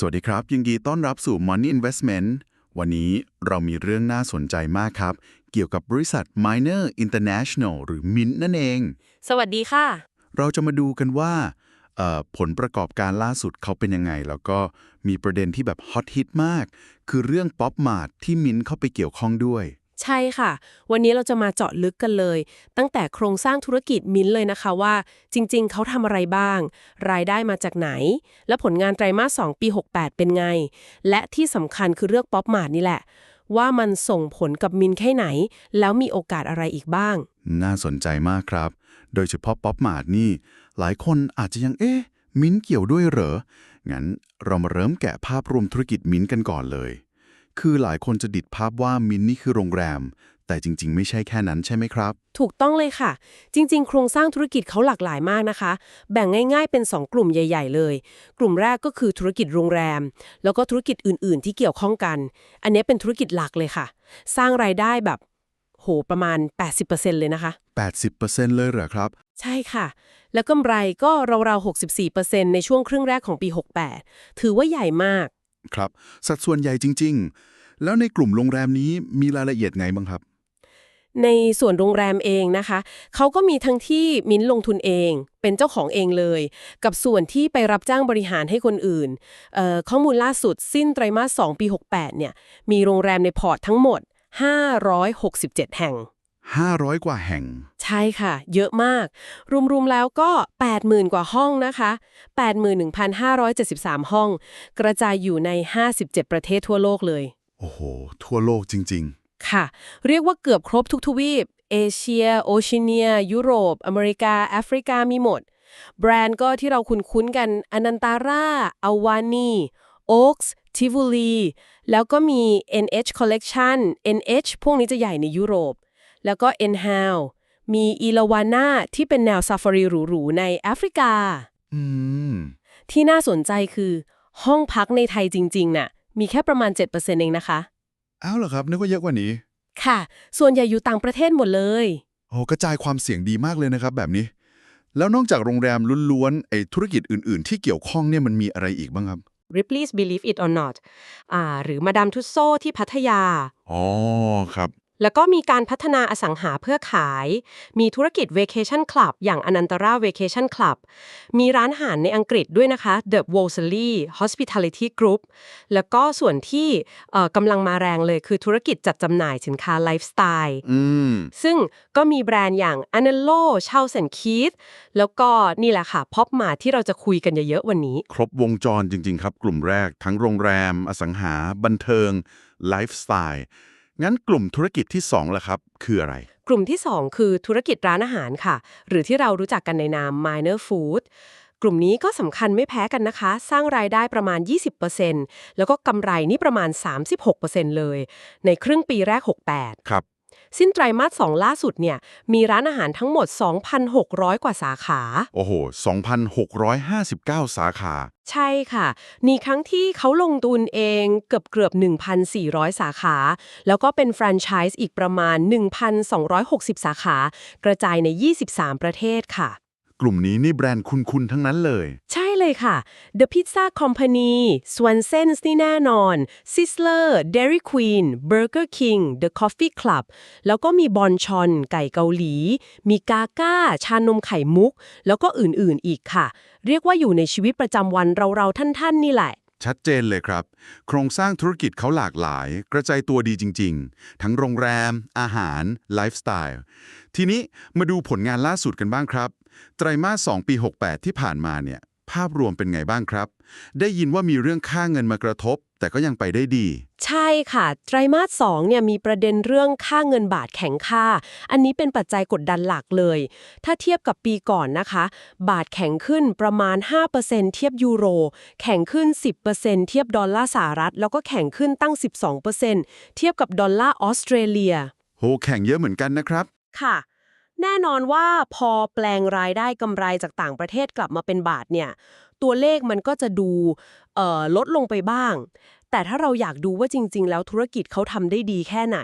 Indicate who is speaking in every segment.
Speaker 1: สวัสดีครับ ยินดีต้อนรับสู่ Money Investment วันนี้เรามีเรื่องน่าสนใจมากครับ เกี่ยวกับบริษัท Miner International หรือ Mint นั่นเอง
Speaker 2: สวัสดีค่ะ
Speaker 1: เราจะมาดูกันว่าเอ่อผลประกอบการล่าสุดเขาเป็นยังไง แล้วก็มีประเด็นที่แบบฮอตฮิตมาก คือเรื่องป๊อปมาร์ทที่มินเข้าไปเกี่ยวข้องด้วย
Speaker 2: ใช่ค่ะ วันนี้เราจะมาเจาะลึกกันเลย ตั้งแต่โครงสร้างธุรกิจมิ้นเลยนะคะว่า จริงๆ เขาทำอะไรบ้าง รายได้มาจากไหน และผลงานไตรมาส 2 ปี 68 เป็นไง และที่สำคัญคือเรื่องป๊อปมาร์นี่แหละ ว่ามันส่งผลกับมินแค่ไหน แล้วมีโอกาสอะไรอีกบ้าง
Speaker 1: น่าสนใจมากครับ โดยเฉพาะป๊อปมาร์นี่ หลายคนอาจจะยังเอ๊ะ มิ้นเกี่ยวด้วยเหรอ งั้นเรามาเริ่มแกะภาพรวมธุรกิจมิ้นกันก่อนเลย คือหลายคนจะดิดภาพว่ามิ้นท์นี่คือโรงแรม แต่จริง ๆ ไม่ใช่แค่นั้นใช่ไหมครับ
Speaker 2: ถูกต้องเลยค่ะ จริง ๆ โครงสร้างธุรกิจเขาหลากหลายมากนะคะ แบ่งง่าย ๆ เป็น 2 กลุ่มใหญ่ ๆ เลย กลุ่มแรกก็คือธุรกิจโรงแรม แล้วก็ธุรกิจอื่น ๆ ที่เกี่ยวข้องกัน อันนี้เป็นธุรกิจหลักเลยค่ะ สร้างรายได้แบบโหประมาณ 80%เลยนะคะ
Speaker 1: 80%เลยเหรอครับ
Speaker 2: ใช่ค่ะ แล้วกำไรก็ราวๆ64%ในช่วงครึ่งแรกของปี 68 ถือว่าใหญ่มาก
Speaker 1: ครับ สัดส่วนใหญ่จริง ๆ แล้วในกลุ่มโรงแรมนี้มีรายละเอียดไงบ้างครับ
Speaker 2: ในส่วนโรงแรมเองนะคะ เขาก็มีทั้งที่มิ้นท์ลงทุนเอง เป็นเจ้าของเองเลย กับส่วนที่ไปรับจ้างบริหารให้คนอื่นเอ่อข้อมูลล่าสุดสิ้นไตรมาส 2 ปี 68 เนี่ย มีโรงแรมในพอร์ตทั้งหมด 567 แห่ง
Speaker 1: 500 กว่าแห่ง
Speaker 2: ใช่ค่ะ เยอะมาก รวมๆแล้วก็ 80,000 กว่าห้องนะคะ 81,573 ห้อง กระจายอยู่ใน 57 ประเทศทั่วโลกเลย
Speaker 1: โอ้โห ทั่วโลกจริง
Speaker 2: ค่ะ เรียกว่าเกือบครบทุกทวีป เอเชีย โอเชียเนีย ยุโรป อเมริกา แอฟริกามีหมด แบรนด์ก็ที่เราคุ้นๆกันอนันตาร่าอวานีโอ๊กส์ทิวูลีแล้วก็มี NH Collection NH พวกนี้จะใหญ่ในยุโรป แล้วก็ n h o w มีอีลาวาน่าที่เป็นแนวซาฟารีหรูๆในแอฟริกา
Speaker 1: ๆอืม
Speaker 2: ที่น่าสนใจคือ ห้องพักในไทยจริงๆ น่ะ มีแค่ประมาณ 7%เองนะคะ
Speaker 1: อ้าวเหรอครับ นึกว่าเยอะกว่านี้
Speaker 2: ค่ะ ส่วนใหญ่อยู่ต่างประเทศหมดเลย
Speaker 1: โอ้กระจายความเสี่ยงดีมากเลยนะครับแบบนี้ แล้วนอกจากโรงแรมล้วนๆไอ้ธุรกิจอื่นๆ ที่เกี่ยวข้องเนี่ยมันมีอะไรอีกบ้างครับ
Speaker 2: Ripley's Believe It or Not อ่า หรือมาดามทุสโซที่พัทยา
Speaker 1: อ๋อครับ
Speaker 2: แล้วก็มีการพัฒนาอสังหาเพื่อขาย มีธุรกิจ Vacation Club อย่างอนันตรา Vacation Club มีร้านอาหารในอังกฤษด้วยนะคะ The w o l s e l y Hospitality Group แล้วก็ส่วนที่เอ่อกำลังมาแรงเลยคือธุรกิจจัดจำหน่ายสินค้าไลฟ์สไตล์
Speaker 1: อืม
Speaker 2: ซึ่งก็มีแบรนด์อย่าง a n e l l o c h a r l s and Keith แล้วก็นี่แหละค่ะ Pop m a ที่เราจะคุยกันเยอะๆวันนี้
Speaker 1: ครบวงจรจริง ๆ ครับ กลุ่มแรกทั้งโรงแรม อสังหา บันเทิงไลฟ์สไตล์ งั้นกลุ่มธุรกิจที่2ล่ะครับ คืออะไร
Speaker 2: กลุ่มที่ 2 คือธุรกิจร้านอาหารค่ะ หรือที่เรารู้จักกันในนาม Minor Food กลุ่มนี้ก็สำคัญไม่แพ้กันนะคะ สร้างรายได้ประมาณ 20%แล้วก็กำไรนี่ประมาณ 36%เลย ในครึ่งปีแรก 68
Speaker 1: ครับ
Speaker 2: สิ้นไตรมาส2ล่าสุดเนี่ยมีร้านอาหารทั้งหมด 2,600 กว่าสาขา
Speaker 1: โอ้โห 2,659 สาขา
Speaker 2: ใช่ค่ะ นี่ครั้งที่เขาลงทุนเองเกือบเกือบ 1,400 สาขา แล้วก็เป็นแฟรนไชส์อีกประมาณ 1,260 สาขา กระจายใน 23 ประเทศค่ะ
Speaker 1: กลุ่มนี้นี่แบรนด์คุณๆทั้งนั้นเลย
Speaker 2: ใช่ เลยค่ะ The Pizza Company Swanson's นี่แน่นอน Sizzler Dairy Queen Burger King The Coffee Club แล้วก็มีบอนชอน ไก่เกาหลี มีกาก้า ชานมไข่มุก แล้วก็อื่นๆอีกค่ะ เรียกว่าอยู่ในชีวิตประจำวันเราๆท่านๆ นี่แหละ
Speaker 1: ชัดเจนเลยครับ โครงสร้างธุรกิจเขาหลากหลาย กระจายตัวดีจริง ๆ ทั้งโรงแรม อาหาร ไลฟ์สไตล์ ทีนี้มาดูผลงานล่าสุดกันบ้างครับ ไตรมาส 2 ปี 68 ที่ผ่านมาเนี่ย ภาพรวมเป็นไงบ้างครับ ได้ยินว่ามีเรื่องค่าเงินมากระทบ แต่ก็ยังไปได้ดี
Speaker 2: ใช่ค่ะ ไตรมาส2เนี่ยมีประเด็นเรื่องค่าเงินบาทแข็งค่า อันนี้เป็นปัจจัยกดดันหลักเลย ถ้าเทียบกับปีก่อนนะคะ บาทแข็งขึ้นประมาณ 5%เทียบยูโร แข็งขึ้น 10%เทียบดอลลาร์สหรัฐ แล้วก็แข็งขึ้นตั้ง 12%เทียบกับดอลลาร์ออสเตรเลีย
Speaker 1: โห แข่งเยอะเหมือนกันนะครับ
Speaker 2: ค่ะ แน่นอนว่าพอแปลงรายได้กำไรจากต่างประเทศกลับมาเป็นบาทเนี่ย ตัวเลขมันก็จะดูเอ่อลดลงไปบ้าง แต่ถ้าเราอยากดูว่าจริง ๆ แล้วธุรกิจเขาทำได้ดีแค่ไหน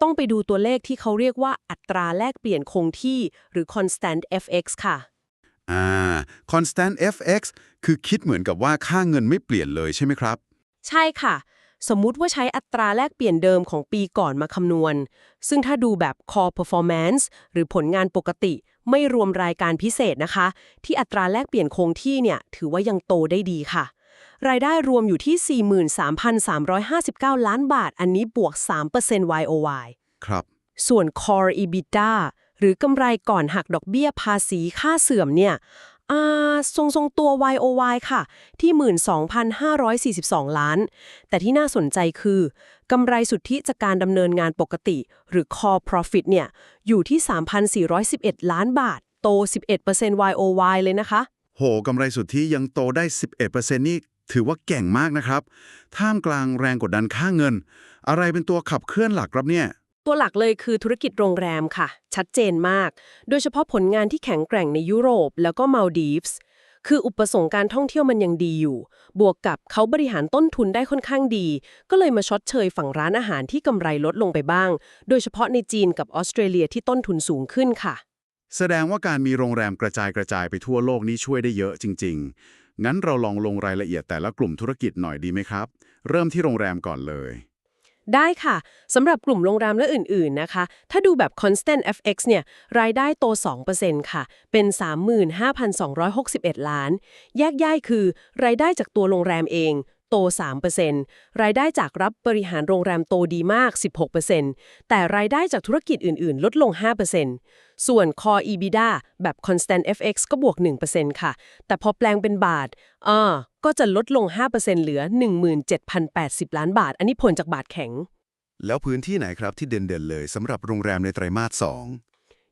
Speaker 2: ต้องไปดูตัวเลขที่เขาเรียกว่าอัตราแลกเปลี่ยนคงที่หรือ constant FX ค่ะ
Speaker 1: อ่า constant fx คือคิดเหมือนกับว่าค่าเงินไม่เปลี่ยนเลยใช่ไหมครับ
Speaker 2: ใช่ค่ะ สมมุติว่าใช้อัตราแลกเปลี่ยนเดิมของปีก่อนมาคำนวณ ซึ่งถ้าดูแบบ core performance หรือผลงานปกติ ไม่รวมรายการพิเศษนะคะ ที่อัตราแลกเปลี่ยนคงที่เนี่ยถือว่ายังโตได้ดีค่ะ รายได้รวมอยู่ที่ 43,359 ล้านบาท อันนี้บวก 3% YOY
Speaker 1: ครับ
Speaker 2: ส่วน Core EBITDA หรือกำไรก่อนหักดอกเบี้ยภาษีค่าเสื่อมเนี่ย อ่าทรงทรงตัว YOY ค่ะ ที่ 12,542 ล้าน แต่ที่น่าสนใจคือกำไรสุทธิจากการดำเนินงานปกติ หรือ Core Profit เนี่ย อยู่ที่ 3,411 ล้านบาท โต 11% YOY เลยนะคะ
Speaker 1: โหกำไรสุทธิยังโตได้ 11%นี่ถือว่าเก่งมากนะครับ ท่ามกลางแรงกดดันค่าเงิน อะไรเป็นตัวขับเคลื่อนหลักครับเนี่ย
Speaker 2: ตัวหลักเลยคือธุรกิจโรงแรมค่ะ ชัดเจนมาก โดยเฉพาะผลงานที่แข็งแกร่งในยุโรปแล้วก็มาลดีฟส์คืออุปสงค์การท่องเที่ยวมันยังดีอยู่ บวกกับเขาบริหารต้นทุนได้ค่อนข้างดี ก็เลยมาชดเชยฝั่งร้านอาหารที่กำไรลดลงไปบ้าง โดยเฉพาะในจีนกับออสเตรเลียที่ต้นทุนสูงขึ้นค่ะ
Speaker 1: แสดงว่าการมีโรงแรมกระจายกระจายไปทั่วโลกนี้ช่วยได้เยอะจริง ๆ งั้นเราลองลงรายละเอียดแต่ละกลุ่มธุรกิจหน่อยดีไหมครับ เริ่มที่โรงแรมก่อนเลย
Speaker 2: ได้ค่ะ สำหรับกลุ่มโรงแรมและอื่น ๆ นะคะ ถ้าดูแบบ constant fx เนี่ย รายได้โต 2%ค่ะ เป็น 35,261 ล้าน แยกย่ายคือ รายได้จากตัวโรงแรมเอง โต 3%รายได้จากรับบริหารโรงแรมโตดีมาก 16%แต่รายได้จากธุรกิจอื่น ๆ ลดลง 5%ส่วน core EBITDA แบบ constant fx ก็บวก 1%ค่ะ แต่พอแปลงเป็นบาทอ่าก็จะลดลง 5%เหลือ 17,080 ล้านบาท อันนี้ผลจากบาทแข็ง
Speaker 1: แล้วพื้นที่ไหนครับที่เด่นๆเลยสำหรับโรงแรมในไตรมาส2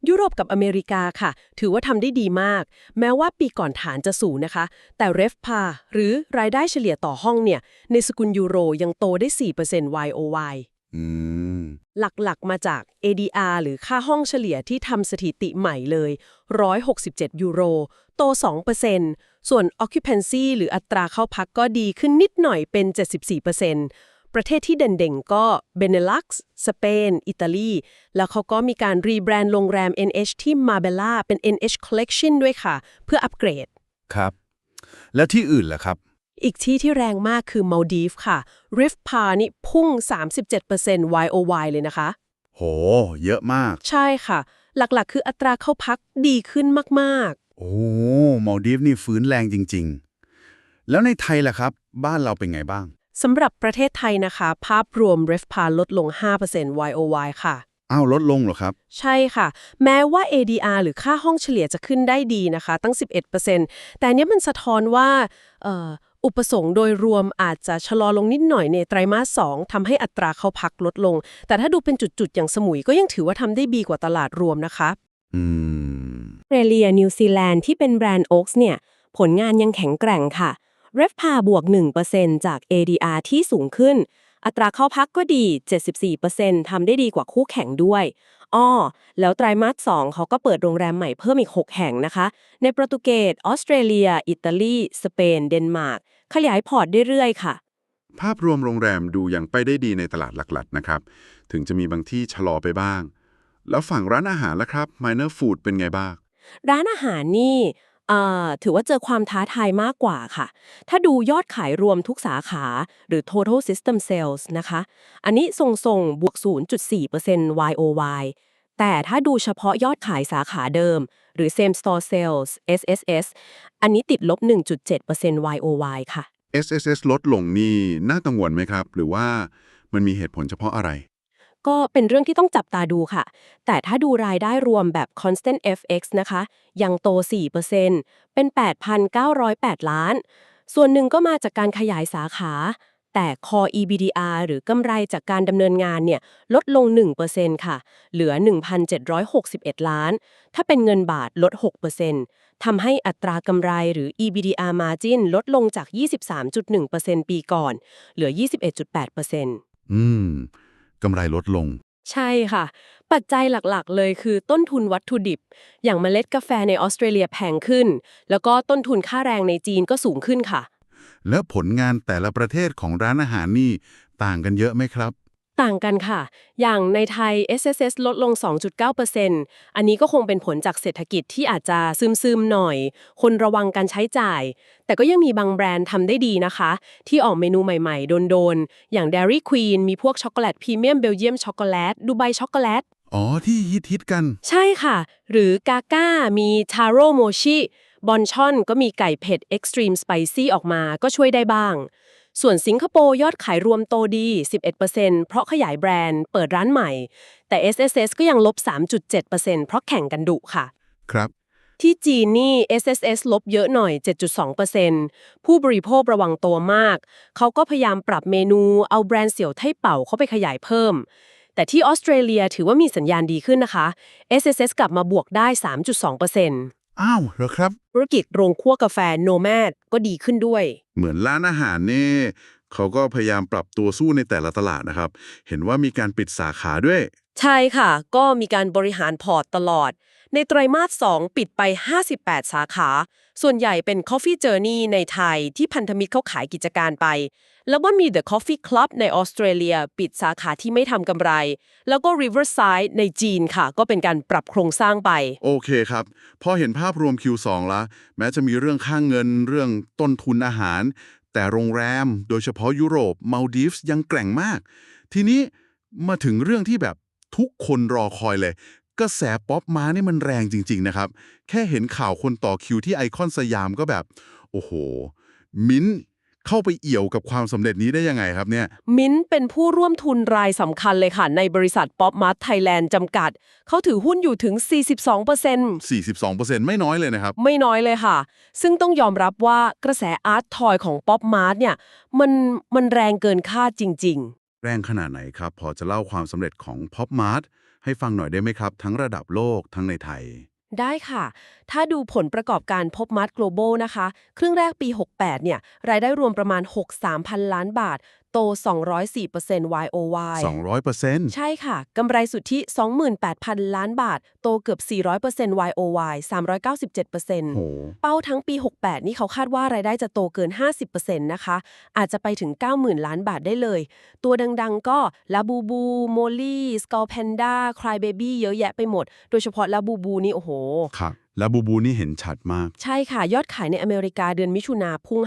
Speaker 2: ยุโรปกับอเมริกาค่ะ ถือว่าทำได้ดีมาก แม้ว่าปีก่อนฐานจะสูงนะคะ แต่ RevPAR หรือรายได้เฉลี่ยต่อห้องเนี่ย ในสกุลยูโรยังโตได้ 4% YOY
Speaker 1: อืม
Speaker 2: หลักๆ มาจาก ADR หรือค่าห้องเฉลี่ยที่ทำสถิติใหม่เลย 167 ยูโร โต 2%ส่วน occupancy หรืออัตราเข้าพักก็ดีขึ้นนิดหน่อยเป็น 74% ประเทศที่เด่นๆ ก็ Benelux สเปน อิตาลี แล้วเขาก็มีการรีแบรนด์โรงแรม NH ที่ Marbella เป็น NH Collection ด้วยค่ะ เพื่ออัปเกรด
Speaker 1: ครับ แล้วที่อื่นล่ะครับ
Speaker 2: อีกที่ที่แรงมากคือ Maldives ค่ะ RevPAR นี่พุ่ง 37% YOY เลยนะคะ
Speaker 1: โห เยอะมาก
Speaker 2: ใช่ค่ะ หลักๆ คืออัตราเข้าพักดีขึ้นมาก
Speaker 1: โอ้มอลดีฟนี่ฟื้นแรงจริง ๆ แล้วในไทยล่ะครับ บ้านเราเป็นไงบ้าง
Speaker 2: ๆ สำหรับประเทศไทยนะคะ ภาพรวม RevPAR ลดลง 5% YOY ค่ะ
Speaker 1: อ้าว ลดลงเหรอครับ
Speaker 2: ใช่ค่ะ แม้ว่า ADR หรือค่าห้องเฉลี่ยจะขึ้นได้ดีนะคะ ตั้ง 11%แต่อันเนี้ยมันสะท้อนว่าเอ่ออุปสงค์โดยรวมอาจจะชะลอลงนิดหน่อยในไตรมาส 2ทำให้อัตราเข้าพักลดลง แต่ถ้าดูเป็นจุด ๆ อย่างสมุยก็ยังถือว่าทำได้ดีกว่าตลาดรวมนะคะ
Speaker 1: อืม
Speaker 2: ออสเตรเลียนิวซีแลนด์ที่เป็นแบรนด์ Oaks เนี่ย ผลงานยังแข็งแกร่งค่ะ RevPAR บวก 1%จาก ADR ที่สูงขึ้น อัตราเข้าพักก็ดี 74%ทำได้ดีกว่าคู่แข่งด้วย อ้อ แล้วไตรมาส 2 เขาก็เปิดโรงแรมใหม่เพิ่มอีก 6 แห่งนะคะ ในโปรตุเกส ออสเตรเลีย อิตาลี สเปน เดนมาร์ก ขยายพอร์ตเรื่อยๆ ค่ะ
Speaker 1: ภาพรวมโรงแรมดูยังไปได้ดีในตลาดหลักๆ นะครับ ถึงจะมีบางที่ชะลอไปบ้าง แล้วฝั่งร้านอาหารล่ะครับ Minor Food เป็นไงบ้าง
Speaker 2: ร้านอาหารนี่เอ่อ ถือว่าเจอความท้าทายมากกว่าค่ะ ถ้าดูยอดขายรวมทุกสาขาหรือ total system sales นะคะ อันนี้ทรงๆบวก 0.4% YOY แต่ถ้าดูเฉพาะยอดขายสาขาเดิม หรือ same store sales SSS อันนี้ติดลบ 1.7% YOY ค่ะ
Speaker 1: SSS ลดลงนี่น่ากังวลไหมครับ หรือว่ามันมีเหตุผลเฉพาะอะไร
Speaker 2: ก็เป็นเรื่องที่ต้องจับตาดูค่ะ แต่ถ้าดูรายได้รวมแบบ constant FX นะคะ ยังโต 4%เป็น 8,908 ล้าน ส่วนหนึ่งก็มาจากการขยายสาขา แต่ core EBITDA หรือกำไรจากการดำเนินงานเนี่ยลดลง 1%ค่ะ เหลือ 1,761 ล้าน ถ้าเป็นเงินบาทลด 6%ทำให้อัตรากำไรหรือ EBITDA margin ลดลงจาก 23.1%ปีก่อน เหลือ 21.8%
Speaker 1: อืม กำไรลดลง
Speaker 2: ใช่ค่ะ ปัจจัยหลักๆ เลยคือต้นทุนวัตถุดิบ อย่างเมล็ดกาแฟในออสเตรเลียแพงขึ้น แล้วก็ต้นทุนค่าแรงในจีนก็สูงขึ้นค่ะ
Speaker 1: แล้วผลงานแต่ละประเทศของร้านอาหารนี่ต่างกันเยอะไหมครับ
Speaker 2: ต่างกันค่ะ อย่างในไทย SSS ลดลง 2.9%อันนี้ก็คงเป็นผลจากเศรษฐกิจที่อาจจะซึมๆหน่อย คนระวังการใช้จ่าย แต่ก็ยังมีบางแบรนด์ทำได้ดีนะคะ ที่ออกเมนูใหม่ๆ โดนๆ อย่าง Dairy Queen มีพวกช็อกโกแลตพรีเมียมเบลเยียมช็อกโกแลตดูไบช็อกโกแลต
Speaker 1: อ๋อ ที่ฮิตฮิตๆกัน
Speaker 2: ใช่ค่ะ หรือกาก้ามีทาโร่โมชิบอนชอนก็มีไก่เผ็ด Extreme Spicy ออกมาก็ช่วยได้บ้าง ส่วนสิงคโปร์ยอดขายรวมโตดี 11%เพราะขยายแบรนด์เปิดร้านใหม่ แต่ SSS ก็ยังลบ 3.7%เพราะแข่งกันดุค่ะ
Speaker 1: ครับ
Speaker 2: ที่จีนนี่ SSS ลบเยอะหน่อย 7.2%ผู้บริโภคระวังตัวมาก เขาก็พยายามปรับเมนูเอาแบรนด์เสี่ยวไท่เป่าเข้าไปขยายเพิ่ม แต่ที่ออสเตรเลียถือว่ามีสัญญาณดีขึ้นนะคะ SSS กลับมาบวกได้ 3.2%
Speaker 1: อ้าวเหรอครับ
Speaker 2: ธุรกิจโรงคั่วกาแฟโนแมดก็ดีขึ้นด้วย
Speaker 1: เหมือนร้านอาหารนี่เขาก็พยายามปรับตัวสู้ในแต่ละตลาดนะครับ เห็นว่ามีการปิดสาขาด้วย
Speaker 2: ใช่ค่ะ ก็มีการบริหารพอร์ตตลอด ในไตรมาส 2 ปิดไป 58 สาขา ส่วนใหญ่เป็น Coffee Journey ในไทยที่พันธมิตรเขาขายกิจการไป แล้วก็มี The Coffee Club ในออสเตรเลีย ปิดสาขาที่ไม่ทำกำไร แล้วก็ Riverside ในจีนค่ะ ก็เป็นการปรับโครงสร้างไป
Speaker 1: โอเคครับ พอเห็นภาพรวม Q2 แล้วแม้จะมีเรื่องค่างเงินเรื่องต้นทุนอาหาร แต่โรงแรม โดยเฉพาะยุโรปมาลดีฟส์ยังแกร่งมาก ทีนี้มาถึงเรื่องที่แบบทุกคนรอคอยเลย กระแสป๊อปมานี่มันแรงจริง ๆ นะครับ แค่เห็นข่าวคนต่อคิวที่ไอคอนสยามก็แบบ โอ้โห มิ้นท์เข้าไปเอี่ยวกับความสำเร็จนี้ได้ยังไงครับเนี่ย
Speaker 2: มิ้นท์เป็นผู้ร่วมทุนรายสำคัญเลยค่ะ ในบริษัท Pop Mart Thailand จำกัด เขาถือหุ้นอยู่ถึง 42%
Speaker 1: 42%ไม่น้อยเลยนะครับ
Speaker 2: ไม่น้อยเลยค่ะ ซึ่งต้องยอมรับว่ากระแสอาร์ตทอยของ Pop Mart เนี่ยมันมันแรงเกินคาดจริง
Speaker 1: แรงขนาดไหนครับ พอจะเล่าความสำเร็จของ Pop Mart ให้ฟังหน่อยได้ไหมครับ ทั้งระดับโลกทั้งในไทย
Speaker 2: ได้ค่ะ ถ้าดูผลประกอบการพบมัด Global นะคะ ครึ่งแรกปี 68 เนี่ย รายได้รวมประมาณ 63พันล้านบาทโต 204% YOY
Speaker 1: 200%
Speaker 2: ใช่ค่ะกำไรสุทธิ 28,000 ล้านบาท โตเกือบ 400% YOY 397%
Speaker 1: โห
Speaker 2: เป้าทั้งปี 68 นี่เขาคาดว่ารายได้จะโตเกิน 50%นะคะ อาจจะไปถึง 90,000 ล้านบาทได้เลย ตัวดังๆ ก็ลาบูบูโมลี่สกอลแพนด้าคลายเบบี้เยอะแยะไปหมด โดยเฉพาะลาบูบูนี่โอ้โห
Speaker 1: ครับแล้วบูบูนี่เห็นชัดมาก
Speaker 2: ใช่ค่ะ ยอดขายในอเมริกาเดือนมิถุนาพุ่ง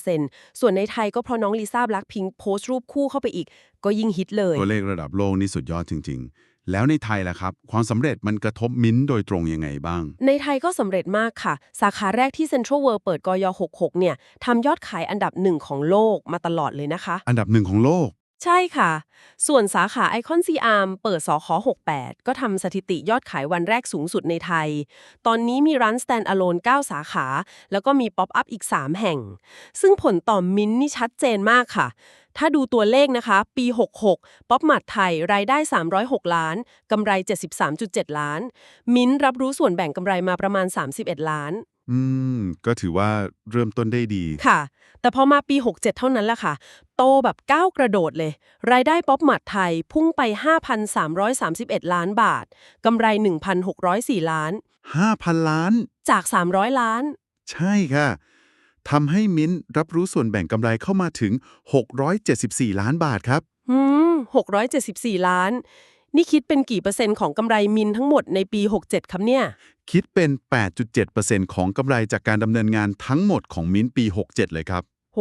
Speaker 2: 5,000%ส่วนในไทยก็เพราะน้องลิซ่าแบล็คพิงค์โพสต์รูปคู่เข้าไปอีก ก็ยิ่งฮิตเลย
Speaker 1: ตัวเลขระดับโลกนี่สุดยอดจริง ๆ แล้วในไทยล่ะครับ ความสำเร็จมันกระทบมิ้นท์โดยตรงยังไงบ้าง
Speaker 2: ในไทยก็สำเร็จมากค่ะ สาขาแรกที่ Central World เปิดกย 66 เนี่ยทำยอดขายอันดับหนึ่งของโลกมาตลอดเลยนะคะ
Speaker 1: อันดับหนึ่งของโลก
Speaker 2: ใช่ค่ะ ส่วนสาขาไอคอนซีอาร์มเปิดสอขอ68 ก็ทำสถิติยอดขายวันแรกสูงสุดในไทย ตอนนี้มีร้าน stand alone 9 สาขา แล้วก็มีป๊อปอัพอีก 3 แห่ง ซึ่งผลต่อมินนี่ชัดเจนมากค่ะ ถ้าดูตัวเลขนะคะ ปี 66 ป๊อปมัดไทย รายได้ 306 ล้าน กำไร 73.7 ล้าน มินรับรู้ส่วนแบ่งกำไรมาประมาณ 31 ล้าน
Speaker 1: อืม ก็ถือว่าเริ่มต้นได้ดี
Speaker 2: ค่ะ แต่พอมาปี 67 เท่านั้นแหละค่ะ โตแบบก้าวกระโดดเลย รายได้ป๊อปมัดไทยพุ่งไป 5,331 ล้านบาท กำไร 1,604 ล้าน
Speaker 1: 5,000 ล้าน
Speaker 2: จาก 300 ล้าน
Speaker 1: ใช่ค่ะทำให้มิ้นท์รับรู้ส่วนแบ่งกำไรเข้ามาถึง 674 ล้านบาทครับ
Speaker 2: อืม 674 ล้าน นี่คิดเป็นกี่เปอร์เซ็นต์ของกำไรมินทั้งหมดในปี 67 ครับเนี่ย
Speaker 1: คิดเป็น 8.7%ของกำไรจากการดำเนินงานทั้งหมดของมิ้นท์ปี 67 เลยครับ
Speaker 2: โห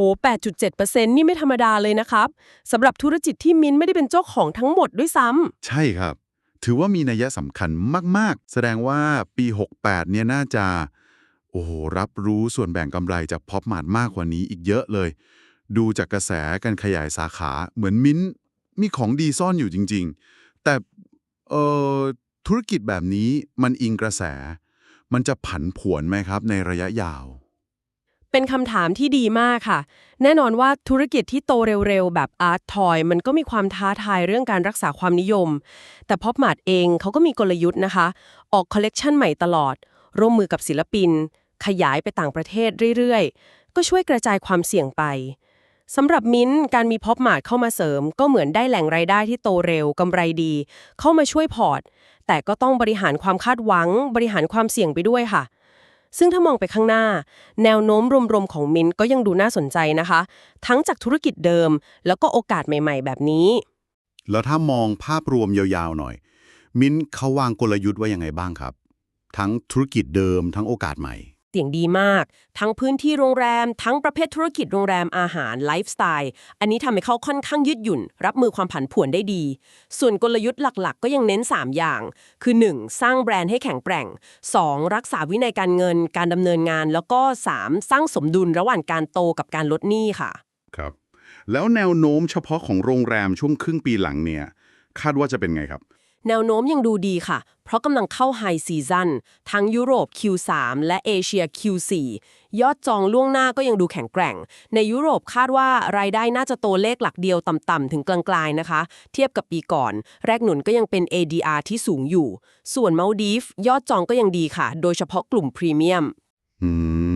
Speaker 2: 8.7%นี่ไม่ธรรมดาเลยนะครับสำหรับธุรกิจที่มินไม่ได้เป็นเจ้าของทั้งหมดด้วยซ้ำ
Speaker 1: ใช่ครับ ถือว่ามีนัยสำคัญมาก ๆ แสดงว่าปี 68 เนี่ยน่าจะ โอ้โห รับรู้ส่วนแบ่งกำไรจากพ็อปมาร์ทมากกว่านี้อีกเยอะเลย ดูจากกระแสการขยายสาขาเหมือนมิ้นท์มีของดีซ่อนอยู่จริง ๆ แต่เอ่อ ธุรกิจแบบนี้มันอิงกระแส มันจะผันผวนไหมครับในระยะยาว
Speaker 2: เป็นคำถามที่ดีมากค่ะ แน่นอนว่าธุรกิจที่โตเร็วๆ แบบอาร์ตทอยมันก็มีความท้าทายเรื่องการรักษาความนิยม แต่พ็อปมาร์ทเองเขาก็มีกลยุทธ์นะคะ ออกคอลเลกชันใหม่ตลอด ร่วมมือกับศิลปิน ขยายไปต่างประเทศเรื่อยๆ ก็ช่วยกระจายความเสี่ยงไป สำหรับมิ้นท์การมีพ็อปมาร์ทเข้ามาเสริม ก็เหมือนได้แหล่งรายได้ที่โตเร็วกำไรดี เข้ามาช่วยพอร์ต แต่ก็ต้องบริหารความคาดหวัง บริหารความเสี่ยงไปด้วยค่ะ ซึ่งถ้ามองไปข้างหน้า แนวโน้มรวมๆของมินท์ก็ยังดูน่าสนใจนะคะ ทั้งจากธุรกิจเดิม แล้วก็โอกาสใหม่ ๆ แบบนี้
Speaker 3: แล้วถ้ามองภาพรวมยาวๆหน่อย มิ้นท์เขาวางกลยุทธ์ไว้ยังไงบ้างครับ ทั้งธุรกิจเดิม ทั้งโอกาสใหม่
Speaker 2: สียงดีมาก ทั้งพื้นที่โรงแรม ทั้งประเภทธุรกิจโรงแรมอาหารไลฟ์สไตล์ อันนี้ทำให้เขาค่อนข้างยืดหยุ่น รับมือความผันผวนได้ดี ส่วนกลยุทธ์หลักๆ ก็ยังเน้น 3 อย่าง คือ 1. สร้างแบรนด์ให้แข็งแกร่ง 2. รักษาวินัยการเงิน การดำเนินงาน แล้วก็ 3. สร้างสมดุลระหว่างการโตกับการลดหนี้ค่ะ
Speaker 3: ครับ แล้วแนวโน้มเฉพาะของโรงแรมช่วงครึ่งปีหลังเนี่ย คาดว่าจะเป็นไงครับ
Speaker 2: แนวโน้มยังดูดีค่ะ เพราะกำลังเข้าไฮซีซันทั้งยุโรป Q3 และเอเชีย Q4 ยอดจองล่วงหน้าก็ยังดูแข็งแกร่ง ในยุโรปคาดว่ารายได้น่าจะโตเลขหลักเดียวต่ำๆถึงกลางๆนะคะ เทียบกับปีก่อน แรกหนุนก็ยังเป็น ADR ที่สูงอยู่ ส่วนมาลดีฟยอดจองก็ยังดีค่ะ โดยเฉพาะกลุ่มพรีเมียม
Speaker 3: อืม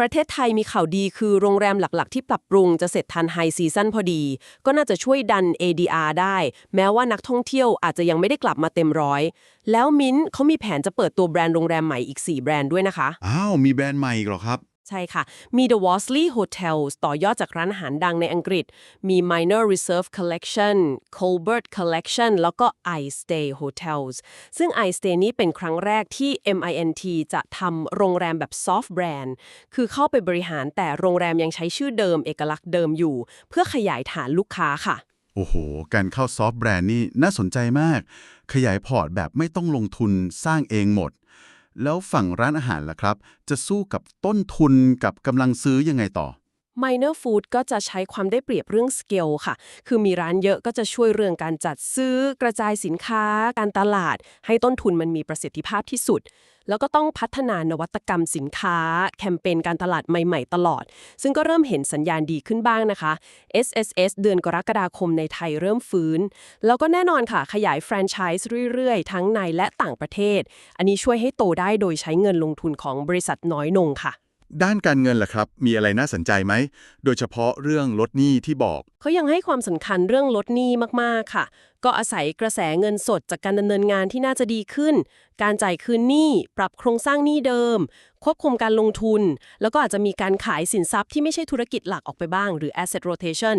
Speaker 2: ประเทศไทยมีข่าวดีคือโรงแรมหลักๆ ที่ปรับปรุงจะเสร็จทันไฮซีซั่นพอดี ก็น่าจะช่วยดัน ADR ได้ แม้ว่านักท่องเที่ยวอาจจะยังไม่ได้กลับมาเต็มร้อย แล้วมิ้นท์เขามีแผนจะเปิดตัวแบรนด์โรงแรมใหม่อีก 4 แบรนด์ด้วยนะคะ
Speaker 3: อ้าว มีแบรนด์ใหม่อีกเหรอครับ
Speaker 2: ใช่ค่ะ มี The Worsley Hotels ต่อยอดจากร้านอาหารดังในอังกฤษ มี Minor Reserve Collection Colbert Collection แล้วก็ I Stay Hotels ซึ่ง I Stay นี้เป็นครั้งแรกที่ MINT จะทำโรงแรมแบบ soft brand คือเข้าไปบริหารแต่โรงแรมยังใช้ชื่อเดิมเอกลักษณ์เดิมอยู่ เพื่อขยายฐานลูกค้าค่ะ
Speaker 1: โอ้โห การเข้าซอฟต์แบรนด์นี่น่าสนใจมาก ขยายพอร์ตแบบไม่ต้องลงทุนสร้างเองหมด แล้วฝั่งร้านอาหารล่ะครับ จะสู้กับต้นทุนกับกำลังซื้อยังไงต่อ
Speaker 2: Minor Food ก็จะใช้ความได้เปรียบเรื่องสเกลค่ะ คือมีร้านเยอะก็จะช่วยเรื่องการจัดซื้อกระจายสินค้า การตลาด ให้ต้นทุนมันมีประสิทธิภาพที่สุด แล้วก็ต้องพัฒนานวัตกรรมสินค้า แคมเปญการตลาดใหม่ๆ ตลอด ซึ่งก็เริ่มเห็นสัญญาณดีขึ้นบ้างนะคะ SSS เดือนกรกฎาคมในไทยเริ่มฟื้น แล้วก็แน่นอนค่ะ ขยายแฟรนไชส์เรื่อยๆ ทั้งในและต่างประเทศ อันนี้ช่วยให้โตได้โดยใช้เงินลงทุนของบริษัทน้อยลงค่ะ
Speaker 1: ด้านการเงินล่ะครับ มีอะไรน่าสนใจไหม โดยเฉพาะเรื่องลดหนี้ที่บอก
Speaker 2: เขายังให้ความสำคัญเรื่องลดหนี้มากๆค่ะ ก็อาศัยกระแสเงินสดจากการดำเนินงานที่น่าจะดีขึ้น การจ่ายคืนหนี้ ปรับโครงสร้างหนี้เดิม ควบคุมการลงทุน แล้วก็อาจจะมีการขายสินทรัพย์ที่ไม่ใช่ธุรกิจหลักออกไปบ้าง หรือ asset rotation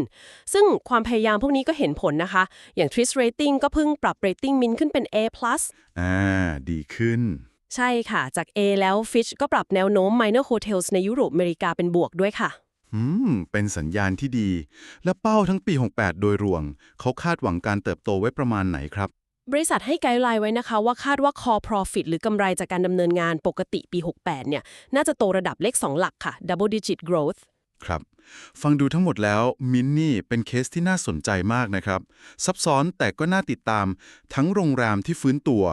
Speaker 2: ซึ่งความพยายามพวกนี้ก็เห็นผลนะคะ อย่าง Twist Rating ก็เพิ่งปรับ rating มินขึ้นเป็น A+
Speaker 1: อ่าดีขึ้น
Speaker 2: ใช่ค่ะ จาก A แล้ว Fitch ก็ปรับแนวโน้ม minor hotels ในยุโรปอเมริกาเป็นบวกด้วยค่ะ
Speaker 1: อืม เป็นสัญญาณที่ดี และเป้าทั้งปี 68 โดยรวม เขาคาดหวังการเติบโตไว้ประมาณไหนครับ
Speaker 2: บริษัทให้ไกด์ไลน์ไว้นะคะว่าคาดว่า core profit หรือกำไรจากการดำเนินงานปกติปี 68 เนี่ย น่าจะโตระดับเลข 2 หลักค่ะ double digit growth
Speaker 1: ครับ ฟังดูทั้งหมดแล้วมินนี่เป็นเคสที่น่าสนใจมากนะครับ ซับซ้อนแต่ก็น่าติดตาม ทั้งโรงแรมที่ฟื้นตัว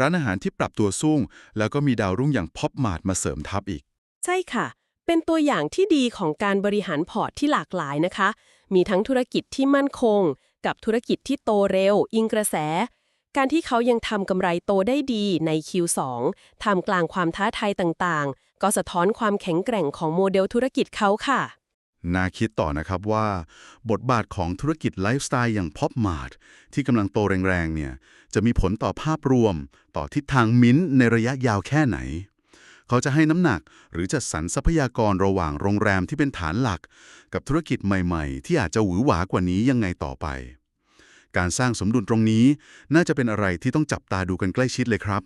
Speaker 1: ร้านอาหารที่ปรับตัวสูงแล้วก็มีดาวรุ่งอย่างพ็อปมาร์ทมาเสริมทัพอีก
Speaker 2: ใช่ค่ะ เป็นตัวอย่างที่ดีของการบริหารพอร์ตที่หลากหลายนะคะ มีทั้งธุรกิจที่มั่นคง กับธุรกิจที่โตเร็ว อิงกระแส การที่เขายังทำกำไรโตได้ดีใน Q2 ทำกลางความท้าทายต่างๆ ก็สะท้อนความแข็งแกร่งของโมเดลธุรกิจเขาค่ะ
Speaker 1: น่าคิดต่อนะครับว่า บทบาทของธุรกิจไลฟ์สไตล์อย่างพ็อปมาร์ทที่กำลังโตแรงๆเนี่ยจะมีผลต่อภาพรวม ต่อทิศทางมิ้นท์ในระยะยาวแค่ไหน เขาจะให้น้ำหนักหรือจัดสรรทรัพยากรระหว่างโรงแรมที่เป็นฐานหลัก กับธุรกิจใหม่ๆ ที่อาจจะหวือหวากว่านี้ยังไงต่อไป การสร้างสมดุลตรงนี้ น่าจะเป็นอะไรที่ต้องจับตาดูกันใกล้ชิดเลยครับ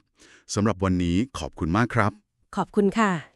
Speaker 1: สำหรับวันนี้ขอบคุณมากครับ
Speaker 2: ขอบคุณค่ะ